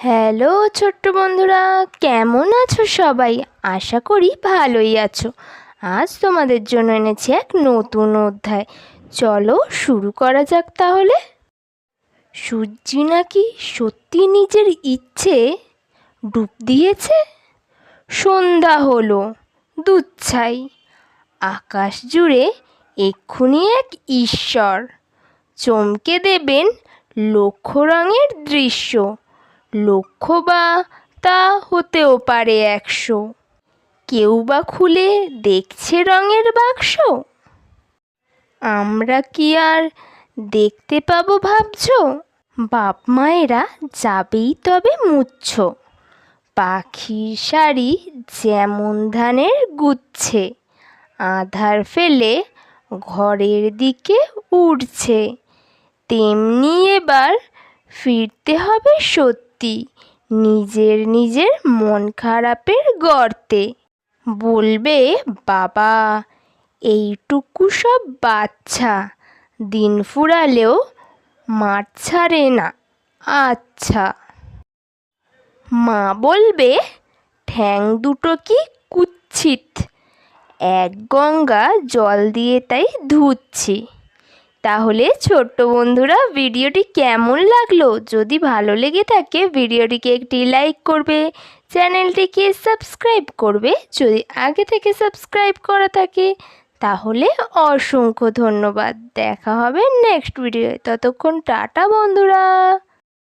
Hello ছোট্ট বন্ধুরা, কেমন আছো সবাই? আশা করি ভালোই আছো। আজ তোমাদের জন্য এনেছি এক নতুন অধ্যায়। চলো শুরু করা যাক তাহলে। সূর্যি নাকি সত্যি নিজের ইচ্ছে ডুব দিয়েছে? সন্ধ্যা হলো, দুচ্ছাই। আকাশ জুড়ে এক্ষুনি এক ঈশ্বর। চমকে দেবেন লক্ষ রঙের দৃশ্য। লক্ষ বা তা হতেও পারে একশো। কেউ বা খুলে দেখছে রঙের বাক্স? আমরা কি আর দেখতে পাবো ভাবছ? বাপ মায়েরা যাবেই তবে মুচ্ছ। পাখির শাড়ি যেমন ধানের গুচ্ছে, আধার ফেলে ঘরের দিকে উড়ছে, তেমনি এবার ফিরতে হবে সত্যি। নিজের নিজের মন খারাপের গর্তে। বলবে, বাবা, এইটুকু সব বাচ্চা, দিন ফুরালেও মাঠ ছাড়ে না। আচ্ছা। মা বলবে, ঠ্যাং দুটো কি কুচ্ছিত? এক গঙ্গা জল দিয়ে তাই ধুচ্ছি। তাহলে ছোট্ট বন্ধুরা ভিডিওটি কেমন লাগল? যদি ভালো লেগে থাকে, ভিডিওটিকে একটি লাইক করবে, চ্যানেলটিকে সাবস্ক্রাইব করবে। যদি আগে থেকে সাবস্ক্রাইব করা থাকে, তাহলে অসংখ্য ধন্যবাদ। দেখা হবে নেক্সট ভিডিও ততক্ষণ টাটা বন্ধুরা।